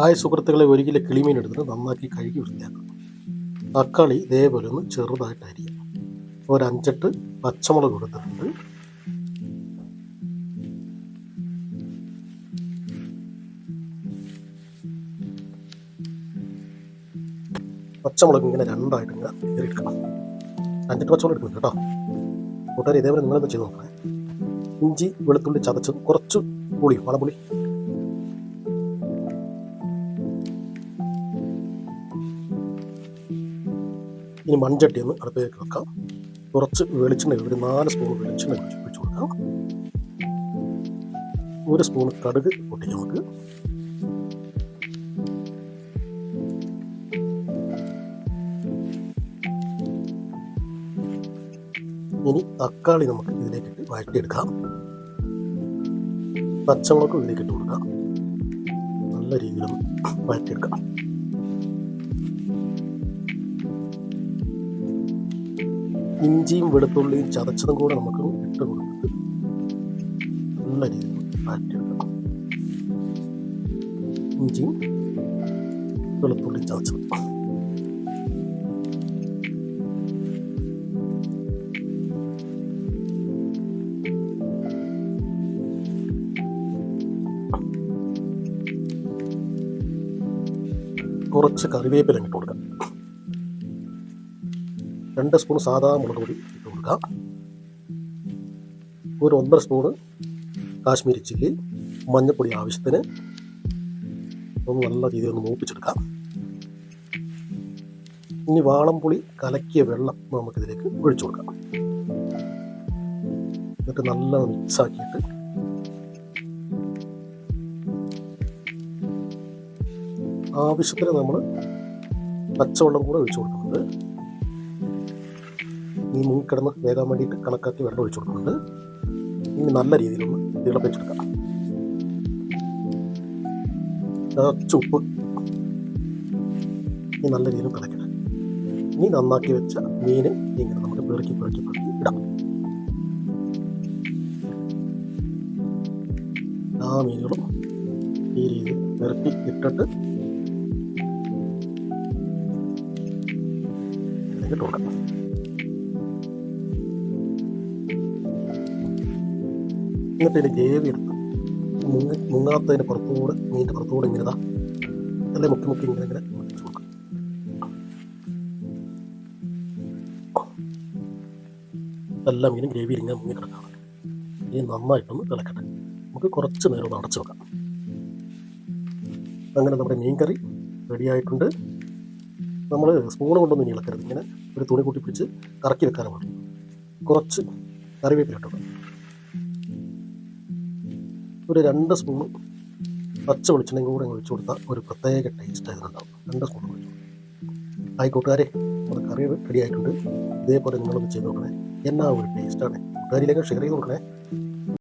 ആയ സുഹൃത്തുക്കളെ ഒരു കിലോ കിളിമീൻ എടുത്തിട്ട് നന്നാക്കി കഴുകി വൃത്തിയാക്കണം തക്കാളി ഇതേപോലെ ഒന്ന് ചെറുതായിട്ട് അരിയാം ഒരു അഞ്ചെട്ട് പച്ചമുളക് കൊടുത്തിട്ടുണ്ട്. പച്ചമുളക് ഇങ്ങനെ രണ്ടായിട്ട് ഇങ്ങനെ കീറിയെടുക്കണം അഞ്ചെട്ട് പച്ചമുളക് എടുക്കുന്നു കേട്ടോ. കൂട്ടുകാർ ഇതേപോലെ നിങ്ങളെന്താ ചെയ്ത് നോക്കണേ. ഇഞ്ചി വെളുത്തുള്ളി ചതച്ച് കുറച്ച് പുളി വളപുളി ഇനി മൺചട്ടി ഒന്ന് അടുപ്പിലേക്ക് വെക്കാം. കുറച്ച് വെളിച്ചെണ്ണ ഒരു നാല് സ്പൂൺ വെളിച്ചെണ്ണ ഒഴിച്ച് കൊടുക്കാം. ഒരു സ്പൂൺ കടുക് പൊട്ടിക്കാം നമുക്ക്. ഇനി തക്കാളി നമുക്ക് ഇതിലേക്കിട്ട് വഴറ്റിയെടുക്കാം. പച്ചമുളകും ഇതിലേക്ക് ഇട്ട് കൊടുക്കാം. നല്ല രീതിയിലൊന്ന് വഴറ്റിയെടുക്കാം. ഇഞ്ചിയും വെളുത്തുള്ളിയും ചതച്ചതും കൂടെ നമുക്ക് ഇട്ട് കൊടുത്തിട്ട് നല്ല രീതിയിൽ വഴറ്റിയെടുക്കാം. ഇഞ്ചിയും വെളുത്തുള്ളിയും ചതച്ചത്. കുറച്ച് കറിവേപ്പില ഇട്ട് കൊടുക്കാം. രണ്ട് സ്പൂൺ സാധാ മുളക് പൊടി ഇട്ട് കൊടുക്കാം. ഒരു ഒന്നര സ്പൂണ് കാശ്മീരി ചില്ലി മഞ്ഞൾപ്പൊടി ആവശ്യത്തിന്. ഒന്ന് നല്ല രീതിയിൽ ഒന്ന് മൂപ്പിച്ചെടുക്കാം. ഇനി വാളംപുളി കലക്കിയ വെള്ളം നമുക്കിതിലേക്ക് ഒഴിച്ചു കൊടുക്കാം. എന്നിട്ട് നല്ല മിക്സ് ആക്കിയിട്ട് ആവശ്യത്തിന് നമ്മൾ പച്ചവെള്ളം കൂടെ ഒഴിച്ചു കൊടുക്കുന്നുണ്ട്. ഈ മീൻ കിടന്ന് വേകാൻ വേണ്ടിയിട്ട് കണക്കാക്കി വെള്ളം ഒഴിച്ചു കൊടുക്കുന്നുണ്ട്. ഇനി നല്ല രീതിയിലൊന്ന് തിളപ്പിച്ചെടുക്കാം കുറച്ച് ഉപ്പ്. ഇനി നല്ല രീതിയിൽ തിളയ്ക്കണം ഇനി നന്നാക്കി വെച്ച മീൻ ഇങ്ങനെ നമുക്ക് പെറുക്കി പെറുക്കി പെറുക്കി ഇടാം. ആ മീനുകളും ഈ രീതിയിൽ പെറുക്കി ഇട്ടിട്ട് കൊടുക്കാം എന്നിട്ട് ഇതിന് ജേവി എടുത്ത് മുങ്ങ പുറത്തുകൂടെ മീനിന്റെ പുറത്തുകൂടെ ഇങ്ങനെ ഇതാ. അല്ലെ മുക്കി മുക്കി ഇങ്ങനെ ഇങ്ങനെ എല്ലാ മീനും ഗ്രേവിയിൽ ഇങ്ങനെ മുങ്ങി കിടക്കാം ഇനി നന്നായിട്ടൊന്ന് തിളക്കട്ടെ. നമുക്ക് കുറച്ച് നേരം ഒന്ന് അടച്ചു വെക്കാം. അങ്ങനെ നമ്മുടെ മീൻ കറി റെഡിയായിട്ടുണ്ട് നമ്മൾ സ്പൂൺ കൊണ്ടൊന്നും ഇളക്കരുത്. ഇങ്ങനെ ഒരു തുണി കൂട്ടി പിടിച്ച് കറക്കി വെക്കാൻ പാടില്ല കുറച്ച് കറിവേപ്പില ഇട്ടു ഒരു രണ്ട് സ്പൂൺ പച്ച വെളിച്ചെണ്ണയും കൂടെ ഒഴിച്ചു കൊടുത്താൽ ഒരു പ്രത്യേക ടേസ്റ്റ് അതിനുണ്ടാവും രണ്ട് സ്പൂൺ ഒഴിച്ചു ആയിക്കോട്ടുകാരെ നമ്മുടെ കറി റെഡി ആയിട്ടുണ്ട്. ഇതേപോലെ നിങ്ങളൊന്ന് ചെയ്ത് നോക്കണേ. എന്നാ ഒരു ടേസ്റ്റാണ് കൂട്ടുകാരിലേക്ക് ഷെയർ ചെയ്ത് കൊടുക്കണേ.